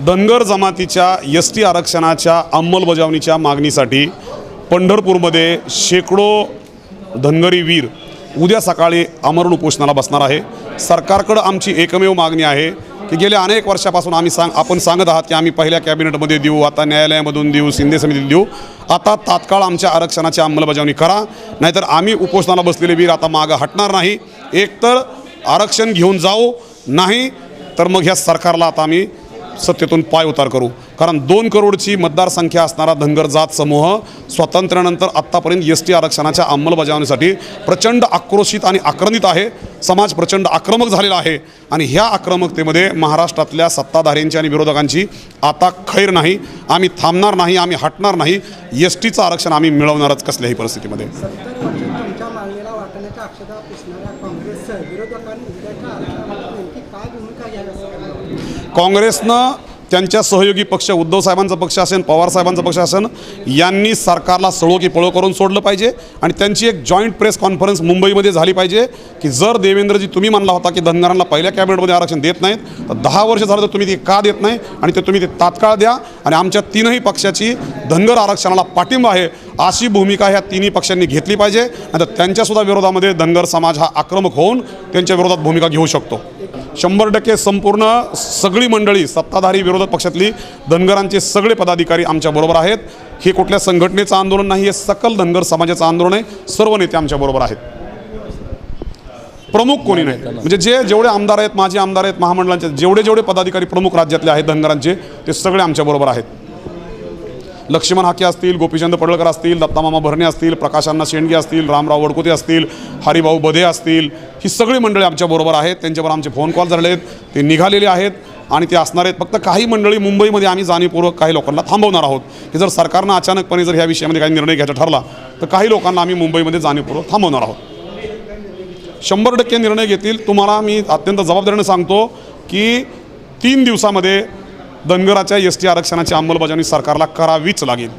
धनगर जमातीच्या S T आरक्षणाच्या अंमलबजावणीच्या मागणीसाठी पंढरपूरमध्ये शेकडो धनगरी वीर उद्या सकाळी आमरण उपोषणाला बसणार आहे. सरकारकडं आमची एकमेव मागणी आहे की गेल्या अनेक वर्षापासून आम्ही सांग आपण सांगत आहात की आम्ही पहिल्या कॅबिनेटमध्ये देऊ आता न्यायालयामधून देऊ शिंदे समितीत देऊ. आता तात्काळ आमच्या आरक्षणाची अंमलबजावणी करा. नाहीतर आम्ही उपोषणाला बसलेले वीर आता मागं हटणार नाही. एकतर आरक्षण घेऊन जाऊ नाही तर मग ह्या सरकारला आता आम्ही सत्तेतून पाय उतार करू. कारण दोन करोडची मतदारसंख्या असणारा धनगर जात समूह स्वातंत्र्यानंतर आत्तापर्यंत एस टी आरक्षणाच्या अंमलबजावणीसाठी प्रचंड आक्रोशित आणि आक्रमित आहे. समाज प्रचंड आक्रमक झालेला आहे. आणि ह्या आक्रमकतेमध्ये महाराष्ट्रातल्या सत्ताधाऱ्यांची आणि विरोधकांची आता खैर नाही. आम्ही थांबणार नाही आम्ही हटणार नाही. एस टीचं आरक्षण आम्ही मिळवणारच कसल्याही परिस्थितीमध्ये. विरोधकांनी काँग्रेसनं त्यांच्या सहयोगी पक्ष उद्धव साहेबांचा पक्ष असेल पवार साहेबांचा पक्ष असेल यांनी सरकारला सळो की पळो करून सोडलं पाहिजे आणि त्यांची एक जॉईंट प्रेस कॉन्फरन्स मुंबईमध्ये झाली पाहिजे की जर देवेंद्रजी तुम्ही मानला होता की धनगरांना पहिल्या कॅबिनेटमध्ये आरक्षण देत नाहीत तर दहा वर्ष झालं तर तुम्ही ते का देत नाही आणि ते तुम्ही ते तात्काळ द्या आणि आमच्या तीनही पक्षाची धनगर आरक्षणाला पाठिंबा आहे अशी भूमिका ह्या तिन्ही पक्षांनी घेतली पाहिजे. आणि तर त्यांच्यासुद्धा विरोधामध्ये धनगर समाज हा आक्रमक होऊन त्यांच्या विरोधात भूमिका घेऊ शकतो. शंभर टक्के संपूर्ण सगळी मंडळी सत्ताधारी विरोधक पक्षातली धनगरांचे सगळे पदाधिकारी आमच्याबरोबर आहेत. हे कुठल्या संघटनेचं आंदोलन नाही हे सकल धनगर समाजाचं आंदोलन आहे. सर्व नेते आमच्याबरोबर आहेत. प्रमुख कोणी नाही. म्हणजे जे जेवढे आमदार आहेत माजी आमदार आहेत महामंडळांचे जेवढे जेवढे पदाधिकारी प्रमुख राज्यातले आहेत धनगरांचे ते सगळे आमच्याबरोबर आहेत. लक्ष्मण हाके असतील गोपीचंद पडळकर असतील दत्तामामा भरणे असतील प्रकाशांना शेंडगे असतील रामराव वडकुते असतील हरिभाऊ बधे असतील ही सगळी मंडळी आमच्याबरोबर आहेत. त्यांच्यावर आमचे फोन कॉल झाले आहेत. ते निघालेले आहेत आणि ते असणार आहेत. फक्त काही मंडळी मुंबईमध्ये आम्ही जाणीवपूर्वक काही लोकांना थांबवणार आहोत. की जर सरकारनं अचानकपणे जर ह्या विषयामध्ये काही निर्णय घ्यायचा ठरला तर काही लोकांना आम्ही मुंबईमध्ये जाणीवपूर्वक थांबवणार आहोत. शंभर टक्के निर्णय घेतील. तुम्हाला मी अत्यंत जबाबदारीनं सांगतो की तीन दिवसामध्ये धनगराच्या एस टी आरक्षणाची अंमलबजावणी सरकारला करावीच लागेल.